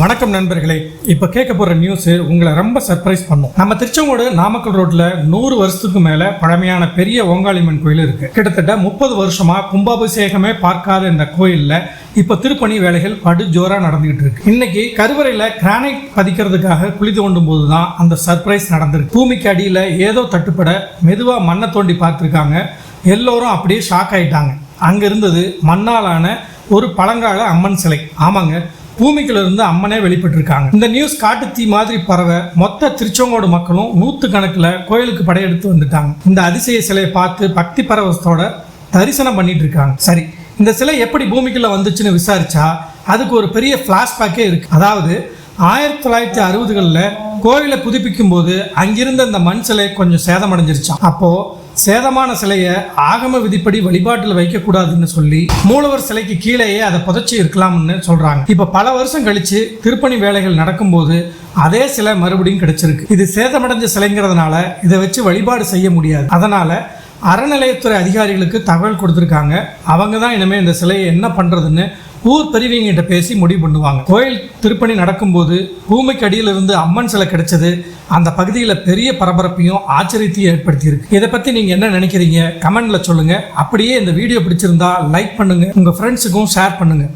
வணக்கம் நண்பர்களே. இப்போ கேட்க போற நியூஸ் உங்களை ரொம்ப சர்ப்ரைஸ் பண்ணும். நம்ம திருச்செங்கோடு நாமக்கல் ரோட்ல நூறு வருஷத்துக்கு மேல பழமையான பெரிய ஓங்காளியம்மன் கோயில் இருக்கு. கிட்டத்தட்ட முப்பது வருஷமா கும்பாபிஷேகமே பார்க்காத இந்த கோயில்ல இப்ப திருப்பணி வேலைகள் படு ஜோரா நடந்துகிட்டு இருக்கு. இன்னைக்கு கருவறையில கிரானைட் பதிக்கிறதுக்காக குழி தோண்டும் போதுதான் அந்த சர்ப்ரைஸ் நடந்திருக்கு. பூமிக்கு அடியில ஏதோ தட்டுப்பட மெதுவா மண்ணை தோண்டி பார்த்துருக்காங்க. எல்லோரும் அப்படியே ஷாக் ஆயிட்டாங்க. அங்க இருந்தது மண்ணாலான ஒரு பழங்கால அம்மன் சிலை. ஆமாங்க பூமிக்குள்ள இருந்து அம்மனே வெளிப்பட்டிருக்காங்க. இந்த நியூஸ் காட்டு தீ மாதிரி பரவ மொத்த திருச்செங்கோடு மக்களும் நூத்து கணக்கில் கோயிலுக்கு படையெடுத்து வந்துட்டாங்க. இந்த அதிசய சிலையை பார்த்து பக்தி பரவசத்தோட தரிசனம் பண்ணிட்டு இருக்காங்க சரி இந்த சிலை எப்படி பூமிக்குள்ள வந்துச்சுன்னு விசாரிச்சா அதுக்கு ஒரு பெரிய ஃப்ளாஷ்பேக்கே இருக்கு. அதாவது ஆயிரத்தி தொள்ளாயிரத்தி அறுபதுகளில் கோவிலை புதுப்பிக்கும் போது அங்கிருந்த இந்த மண் சிலை கொஞ்சம் சேதமடைஞ்சிருச்சான் அப்போ சேதமான சிலையை ஆகம விதிப்படி வழிபாட்டில் வைக்கக்கூடாதுன்னு சொல்லி மூலவர் சிலைக்கு கீழேயே அதை புதைச்சி இருக்கலாம்னு சொல்றாங்க. இப்ப பல வருஷம் கழிச்சு திருப்பணி வேலைகள் நடக்கும்போது அதே சிலை மறுபடியும் கிடைச்சிருக்கு. இது சேதமடைஞ்ச சிலைங்கிறதுனால இதை வச்சு வழிபாடு செய்ய முடியாது. அதனால அறநிலையத்துறை அதிகாரிகளுக்கு தகவல் கொடுத்துருக்காங்க. அவங்க தான் இனிமேல் இந்த சிலையை என்ன பண்ணுறதுன்னு ஊர் பெரியவங்கிட்ட பேசி முடிவு பண்ணுவாங்க. கோயில் திருப்பணி நடக்கும்போது பூமிக்கு அடியிலிருந்து அம்மன் சிலை கிடைச்சது அந்த பகுதியில் பெரிய பரபரப்பையும் ஆச்சரியத்தையும் ஏற்படுத்தியிருக்கு. இதை பற்றி நீங்கள் என்ன நினைக்கிறீங்க? கமெண்ட்ல சொல்லுங்கள் அப்படியே இந்த வீடியோ பிடிச்சிருந்தா லைக் பண்ணுங்கள் உங்கள் ஃப்ரெண்ட்ஸுக்கும் ஷேர் பண்ணுங்கள்